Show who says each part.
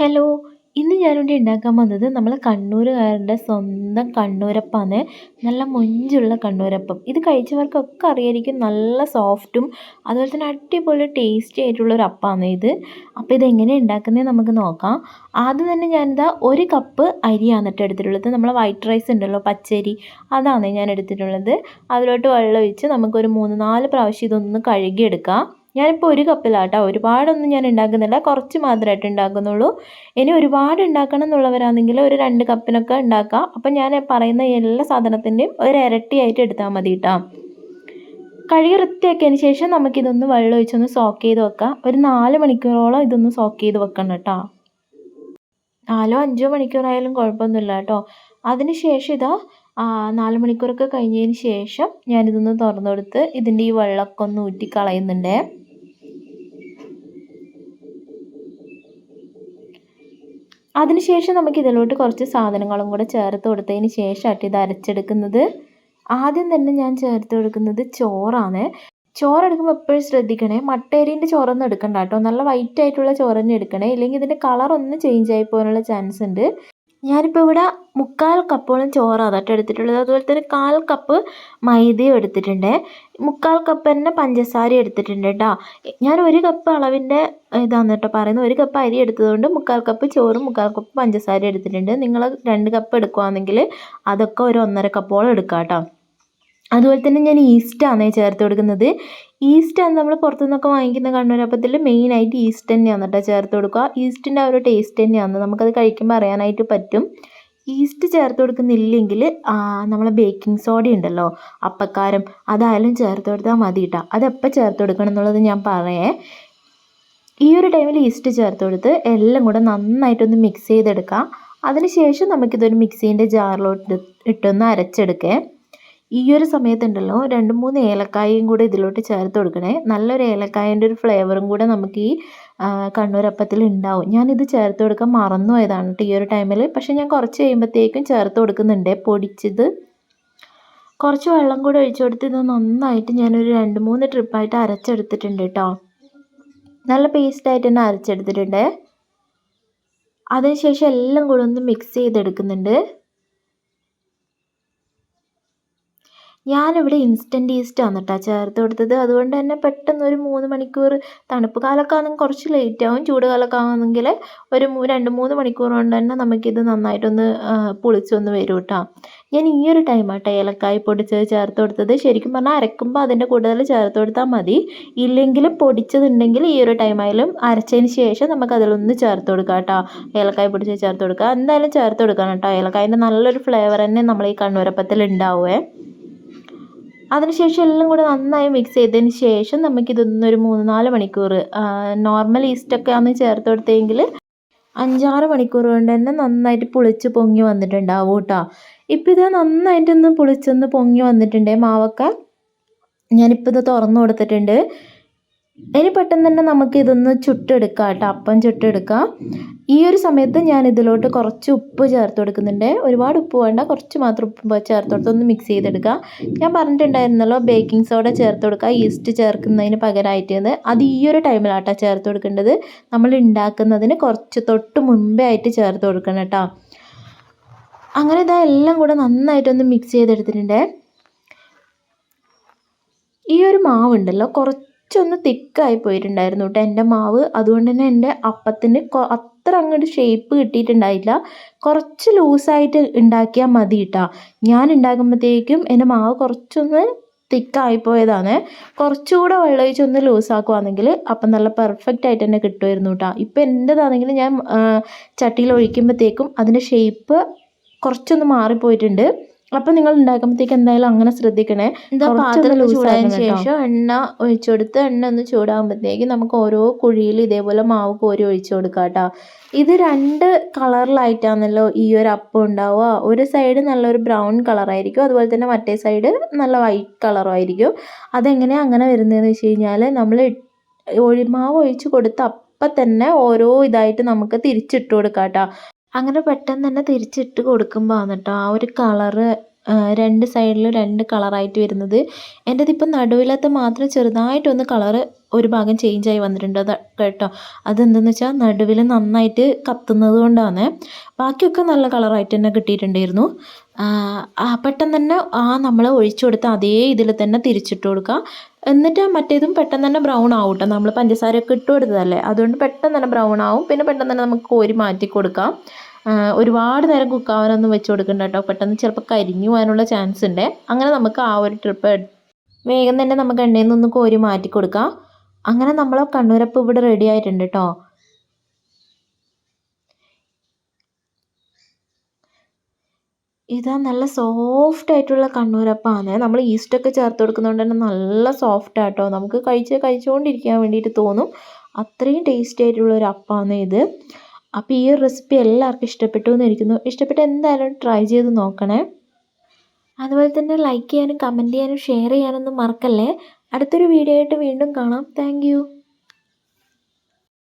Speaker 1: Hello ഇന്ന് ഞാനിവിടെ ഉണ്ടാക്കാൻ വന്നത് നമ്മൾ കണ്ണൂരുകാരുടെ സ്വന്തം കണ്ണൂരപ്പാണ് നല്ല മൊഞ്ചുള്ള കണ്ണൂരപ്പം. ഇത് കഴിച്ചവർക്കൊക്കെ അറിയായിരിക്കും നല്ല സോഫ്റ്റും അതുപോലെ തന്നെ അടിപൊളി ടേസ്റ്റി ആയിട്ടുള്ള ഒരു അപ്പമാണ് ഇത്. അപ്പോൾ ഇതെങ്ങനെ ഉണ്ടാക്കുന്നത് നമുക്ക് നോക്കാം. ആദ്യം തന്നെ ഞാനിതാ ഒരു കപ്പ് അരിയാണ് കേട്ടോ എടുത്തിട്ടുള്ളത്. നമ്മളെ വൈറ്റ് റൈസ് ഉണ്ടല്ലോ പച്ചരി അതാണ് ഞാൻ എടുത്തിട്ടുള്ളത്. അതിലോട്ട് വെള്ളം ഒഴിച്ച് നമുക്കൊരു മൂന്ന് നാല് പ്രാവശ്യം ഇതൊന്ന് കഴുകിയെടുക്കാം. ഞാനിപ്പോൾ ഒരു കപ്പിലാട്ടോ. ഒരുപാടൊന്നും ഞാൻ ഉണ്ടാക്കുന്നില്ല. കുറച്ച് മാത്രമായിട്ട് ഉണ്ടാക്കുന്നുള്ളൂ. ഇനി ഒരുപാട് ഉണ്ടാക്കണം എന്നുള്ളവരാണെങ്കിൽ ഒരു രണ്ട് കപ്പിനൊക്കെ ഉണ്ടാക്കാം. അപ്പം ഞാൻ പറയുന്ന എല്ലാ സാധനത്തിന്റെയും ഒരു ഇരട്ടിയായിട്ട് എടുത്താൽ മതി കേട്ടോ കഴുകി വൃത്തിയാക്കിയതിന് ശേഷം നമുക്കിതൊന്ന് വെള്ളം ഒഴിച്ചൊന്ന് സോക്ക് ചെയ്ത് വെക്കാം. ഒരു നാല് മണിക്കൂറോളം ഇതൊന്ന് സോക്ക് ചെയ്ത് വെക്കണം കേട്ടോ. നാലോ അഞ്ചോ മണിക്കൂറായാലും കുഴപ്പമൊന്നുമില്ല കേട്ടോ. അതിന് ശേഷം ഇതാ നാല് മണിക്കൂറൊക്കെ കഴിഞ്ഞതിന് ശേഷം ഞാനിതൊന്ന് തുറന്നു കൊടുത്ത് ഇതിന്റെ ഈ വെള്ളമൊക്കെ ഒന്ന് ഊറ്റി കളയുന്നുണ്ടേ അതിനുശേഷം നമുക്ക് ഇതിലോട്ട് കുറച്ച് സാധനങ്ങളും കൂടെ ചേർത്ത് കൊടുത്തതിന് ശേഷമായിട്ട് ഇത് അരച്ചെടുക്കുന്നത്. ആദ്യം തന്നെ ഞാൻ ചേർത്ത് കൊടുക്കുന്നത് ചോറാണ്. ചോറ് എടുക്കുമ്പോൾ എപ്പോഴും ശ്രദ്ധിക്കണേ മട്ടേരീന്റെ ചോറൊന്നും എടുക്കണ്ട കേട്ടോ. നല്ല വൈറ്റ് ആയിട്ടുള്ള ചോറ് തന്നെ എടുക്കണേ. ഇല്ലെങ്കിൽ ഇതിന്റെ കളർ ഒന്ന് ചേഞ്ച് ആയി പോകാനുള്ള ചാൻസ് ഉണ്ട്. ഞാനിപ്പോൾ ഇവിടെ മുക്കാൽ കപ്പോളം ചോറാണ് കേട്ടോ എടുത്തിട്ടുള്ളത്. അതുപോലെ തന്നെ കാൽ കപ്പ് മൈദയും എടുത്തിട്ടുണ്ട്. മുക്കാൽ കപ്പ് തന്നെ പഞ്ചസാര എടുത്തിട്ടുണ്ട് കേട്ടോ ഞാൻ ഒരു കപ്പ് അളവിന്റെ ഇതാന്ന് കേട്ടോ പറയുന്നത്. ഒരു കപ്പ് അരി എടുത്തതുകൊണ്ട് മുക്കാൽ കപ്പ് ചോറും മുക്കാൽ കപ്പ് പഞ്ചസാര എടുത്തിട്ടുണ്ട്. നിങ്ങൾ രണ്ട് കപ്പ് എടുക്കുകയാണെങ്കിൽ അതൊക്കെ ഒരു ഒന്നര കപ്പോളം എടുക്കാം കേട്ടോ അതുപോലെ തന്നെ ഞാൻ ഈസ്റ്റാണ് ചേർത്ത് കൊടുക്കുന്നത്. ഈസ്റ്റാണ് നമ്മൾ പുറത്തുനിന്നൊക്കെ വാങ്ങിക്കുന്ന കണ്ണൂരപ്പത്തിൽ മെയിനായിട്ട് ഈസ്റ്റ് തന്നെയാണ് കേട്ടോ ചേർത്ത് കൊടുക്കുക. ഈസ്റ്റിന്റെ ഒരു ടേസ്റ്റ് തന്നെയാണ്. നമുക്കത് കഴിക്കുമ്പോൾ അറിയാനായിട്ട് പറ്റും. ഈസ്റ്റ് ചേർത്ത് കൊടുക്കുന്നില്ലെങ്കിൽ നമ്മൾ ബേക്കിംഗ് സോഡ ഉണ്ടല്ലോ അപ്പക്കാരം അതായാലും ചേർത്ത് കൊടുത്താൽ മതി കേട്ടോ. അതെപ്പോൾ ചേർത്ത് കൊടുക്കണം എന്നുള്ളത് ഞാൻ പറയേ. ഈ ഒരു ടൈമിൽ ഈസ്റ്റ് ചേർത്ത് കൊടുത്ത് എല്ലാം കൂടെ നന്നായിട്ടൊന്ന് മിക്സ് ചെയ്തെടുക്കാം. അതിനുശേഷം നമുക്കിതൊരു മിക്സീന്റെ ജാറിലോട്ട് ഇട്ടൊന്ന് അരച്ചെടുക്കേ. ഈ ഒരു സമയത്തുണ്ടല്ലോ രണ്ട് മൂന്ന് ഏലക്കായയും കൂടെ ഇതിലോട്ട് ചേർത്ത് കൊടുക്കണേ. നല്ലൊരു ഏലക്കായന്റെ ഒരു ഫ്ലേവറും കൂടെ നമുക്ക് ഈ കണ്ണൂരപ്പത്തിൽ ഉണ്ടാവും. ഞാനിത് ചേർത്ത് കൊടുക്കാൻ മറന്നു പോയതാണ് ഈ ഒരു ടൈമിൽ പക്ഷേ ഞാൻ കുറച്ച് കഴിയുമ്പോഴത്തേക്കും ചേർത്ത് കൊടുക്കുന്നുണ്ട്. പൊടിച്ചത് കുറച്ച് വെള്ളം കൂടെ ഒഴിച്ചു കൊടുത്ത് ഇത് നന്നായിട്ട് ഞാനൊരു രണ്ട് മൂന്ന് ട്രിപ്പായിട്ട് അരച്ചെടുത്തിട്ടുണ്ട് കേട്ടോ. നല്ല പേസ്റ്റായിട്ട് തന്നെ അരച്ചെടുത്തിട്ടുണ്ട്. അതിനുശേഷം എല്ലാം കൂടെ ഒന്ന് മിക്സ് ചെയ്തെടുക്കുന്നുണ്ട്. ഞാനിവിടെ ഇൻസ്റ്റന്റ് ഈസ്റ്റാണ് കേട്ടോ ചേർത്ത് കൊടുത്തത്. അതുകൊണ്ട് തന്നെ പെട്ടെന്ന് ഒരു മൂന്ന് മണിക്കൂർ തണുപ്പ് കാലമൊക്കെ ആണെങ്കിൽ കുറച്ച് ലേറ്റ് ആവും. ചൂട് കാലമൊക്കെ ആവുന്നെങ്കിൽ ഒരു രണ്ട് മൂന്ന് മണിക്കൂർ കൊണ്ട് തന്നെ നമുക്കിത് നന്നായിട്ടൊന്ന് പുളിച്ചൊന്ന് വരും കേട്ടോ ഞാൻ ഈ ഒരു ടൈമാട്ടോ ഏലക്കായ പൊടിച്ചത് ചേർത്ത് കൊടുത്തത്. ശരിക്കും പറഞ്ഞാൽ അരക്കുമ്പോൾ അതിന്റെ കൂടുതൽ ചേർത്ത് കൊടുത്താൽ മതി. ഇല്ലെങ്കിൽ പൊടിച്ചതുണ്ടെങ്കിൽ ഈ ഒരു ടൈമായാലും അരച്ചതിന് ശേഷം നമുക്ക് അതിലൊന്ന് ചേർത്ത് കൊടുക്കാം കേട്ടോ ഏലക്കായ പൊടിച്ചത് ചേർത്ത് കൊടുക്കുക എന്തായാലും ചേർത്ത് കൊടുക്കണം കേട്ടോ ഏലക്കായന്റെ നല്ലൊരു ഫ്ലേവർ തന്നെ നമ്മൾ ഈ കണ്ണൂരപ്പത്തിൽ ഉണ്ടാവുമേ അതിനുശേഷം എല്ലാം കൂടെ നന്നായി മിക്സ് ചെയ്തതിന് ശേഷം നമുക്കിതൊന്നൊരു മൂന്ന് നാല് മണിക്കൂർ നോർമൽ ഈസ്റ്റൊക്കെ ആണ് ചേർത്ത് കൊടുത്തെങ്കിൽ അഞ്ചാറ് മണിക്കൂർ കൊണ്ട് തന്നെ നന്നായിട്ട് പുളിച്ച് പൊങ്ങി വന്നിട്ടുണ്ടാവും കേട്ടോ. ഇപ്പം ഇത് നന്നായിട്ടൊന്ന് പുളിച്ചൊന്ന് പൊങ്ങി വന്നിട്ടുണ്ട് മാവൊക്കെ. ഞാനിപ്പോൾ ഇത് തുറന്നു കൊടുത്തിട്ടുണ്ട്. ഇനി പെട്ടെന്ന് തന്നെ നമുക്ക് ഇതൊന്ന് ചുട്ടെടുക്കാം കേട്ടോ. അപ്പം ചുട്ടെടുക്കാം. ഈ ഒരു സമയത്ത് ഞാൻ ഇതിലോട്ട് കുറച്ച് ഉപ്പ് ചേർത്ത് കൊടുക്കുന്നുണ്ട്. ഒരുപാട് ഉപ്പ് വേണ്ട കുറച്ച് മാത്രം ഉപ്പ് ചേർത്ത് കൊടുത്ത് ഒന്ന് മിക്സ് ചെയ്തെടുക്കുക ഞാൻ പറഞ്ഞിട്ടുണ്ടായിരുന്നല്ലോ ബേക്കിംഗ് സോഡ ചേർത്ത് കൊടുക്കുക ഈസ്റ്റ് ചേർക്കുന്നതിന് പകരമായിട്ടത് അത് ഈ ഒരു ടൈമിലാട്ടോ ചേർത്ത് കൊടുക്കേണ്ടത്. നമ്മൾ ഉണ്ടാക്കുന്നതിന് കുറച്ച് തൊട്ട് മുൻപേ ആയിട്ട് ചേർത്ത് കൊടുക്കണം കേട്ടോ. അങ്ങനെ ഇതാ എല്ലാം കൂടെ നന്നായിട്ടൊന്ന് മിക്സ് ചെയ്തെടുത്തിട്ടുണ്ട്. ഈ ഒരു മാവുണ്ടല്ലോ കുറച്ച് കുറച്ചൊന്ന് തിക്കായി പോയിട്ടുണ്ടായിരുന്നു കേട്ടോ എന്റെ മാവ്. അതുകൊണ്ട് തന്നെ എന്റെ അപ്പത്തിന് അത്ര അങ്ങോട്ട് ഷേപ്പ് കിട്ടിയിട്ടുണ്ടായില്ല. കുറച്ച് ലൂസായിട്ട് ഉണ്ടാക്കിയാൽ മതി കേട്ടോ ഞാൻ ഉണ്ടാക്കുമ്പോഴത്തേക്കും എന്റെ മാവ് കുറച്ചൊന്ന് തിക്കായിപ്പോയതാണ് കുറച്ചുകൂടെ വെള്ളം ഒഴിച്ച് ഒന്ന് ലൂസാക്കുവാണെങ്കിൽ അപ്പം നല്ല പെർഫെക്റ്റ് ആയിട്ട് തന്നെ കിട്ടുമായിരുന്നു കേട്ടോ ഇപ്പം എന്റെതാണെങ്കിൽ ഞാൻ ചട്ടിയിൽ ഒഴിക്കുമ്പോഴത്തേക്കും അതിന്റെ ഷേപ്പ് കുറച്ചൊന്ന് മാറിപ്പോയിട്ടുണ്ട്. അപ്പം നിങ്ങൾ ഉണ്ടാക്കുമ്പോഴത്തേക്ക് എന്തായാലും അങ്ങനെ ശ്രദ്ധിക്കണേ. എന്താ പാത്രം ചൂടായതിനു ശേഷം എണ്ണ ഒഴിച്ചു കൊടുത്ത് എണ്ണ ഒന്ന് ചൂടാകുമ്പോഴത്തേക്ക് നമുക്ക് ഓരോ കുഴിയിൽ ഇതേപോലെ മാവ് കോരി ഒഴിച്ചു കൊടുക്കാം കേട്ടോ. ഇത് രണ്ട് കളറിലായിട്ടാണല്ലോ ഈ ഒരു അപ്പം ഉണ്ടാവുക. ഒരു സൈഡ് നല്ലൊരു ബ്രൗൺ കളറായിരിക്കും. അതുപോലെ തന്നെ മറ്റേ സൈഡ് നല്ല വൈറ്റ് കളറും ആയിരിക്കും. അതെങ്ങനെയാണ് അങ്ങനെ വരുന്നതെന്ന് വെച്ച് കഴിഞ്ഞാൽ നമ്മൾ ഒഴിമാവ് ഒഴിച്ച് കൊടുത്ത അപ്പം തന്നെ ഓരോ ഇതായിട്ട് നമുക്ക് തിരിച്ചിട്ട് കൊടുക്കാം കേട്ടോ. അങ്ങനെ പെട്ടെന്ന് തന്നെ തിരിച്ചിട്ട് കൊടുക്കുമ്പോഴാണ് കേട്ടോ ആ ഒരു കളറ് രണ്ട് സൈഡിലും രണ്ട് കളറായിട്ട് വരുന്നത്. എന്റെതിപ്പം നടുവിലത്തെ മാത്രം ചെറുതായിട്ടൊന്ന് കളറ് ഒരു ഭാഗം ചേഞ്ചായി വന്നിട്ടുണ്ട്. കേട്ടോ. അതെന്തെന്ന് വെച്ചാൽ നടുവിൽ നന്നായിട്ട് കത്തുന്നത് കൊണ്ടാണ്. ബാക്കിയൊക്കെ നല്ല കളറായിട്ട് തന്നെ കിട്ടിയിട്ടുണ്ടായിരുന്നു. പെട്ടെന്ന് തന്നെ ആ നമ്മൾ ഒഴിച്ചു കൊടുത്ത അതേ ഇതിൽ തന്നെ തിരിച്ചിട്ട് കൊടുക്കുക എന്നിട്ട് മറ്റേതും പെട്ടെന്ന് തന്നെ ബ്രൗൺ ആവും കേട്ടോ നമ്മൾ പഞ്ചസാരയൊക്കെ ഇട്ട് കൊടുത്തതല്ലേ? അതുകൊണ്ട് പെട്ടെന്ന് തന്നെ ബ്രൗൺ ആവും. പിന്നെ പെട്ടെന്ന് തന്നെ നമുക്ക് കോരി മാറ്റി കൊടുക്കാം. ഒരുപാട് നേരം കുക്കാവാനൊന്നും വെച്ച് കൊടുക്കണ്ട കേട്ടോ പെട്ടെന്ന് ചിലപ്പോൾ കരിഞ്ഞു പോകാനുള്ള ചാൻസ് ഉണ്ട് അങ്ങനെ നമുക്ക് ആ ഒരു ട്രിപ്പ് വേഗം തന്നെ നമുക്ക് എണ്ണയിൽ നിന്ന് കോരി മാറ്റി കൊടുക്കാം. അങ്ങനെ നമ്മൾ കണ്ണൂരപ്പ് ഇവിടെ റെഡി ആയിട്ടുണ്ട് കേട്ടോ ഇതാ നല്ല സോഫ്റ്റ് ആയിട്ടുള്ള കണ്ണൂരപ്പാണ്. നമ്മൾ ഈസ്റ്റൊക്കെ ചേർത്ത് കൊടുക്കുന്നതുകൊണ്ട് തന്നെ നല്ല സോഫ്റ്റ് ആട്ടോ. നമുക്ക് കഴിച്ച് കഴിച്ചുകൊണ്ടിരിക്കാൻ വേണ്ടിയിട്ട് തോന്നും. അത്രയും ടേസ്റ്റി ആയിട്ടുള്ള ഒരു അപ്പാണ് ഇത്. അപ്പോൾ ഈ ഒരു റെസിപ്പി എല്ലാവർക്കും ഇഷ്ടപ്പെട്ടു എന്നിരിക്കുന്നു ഇഷ്ടപ്പെട്ട് എന്തായാലും ട്രൈ ചെയ്ത് നോക്കണേ. അതുപോലെ തന്നെ ലൈക്ക് ചെയ്യാനും കമന്റ് ചെയ്യാനും ഷെയർ ചെയ്യാനൊന്നും മറക്കല്ലേ? അടുത്തൊരു വീഡിയോ ആയിട്ട് വീണ്ടും കാണാം. താങ്ക്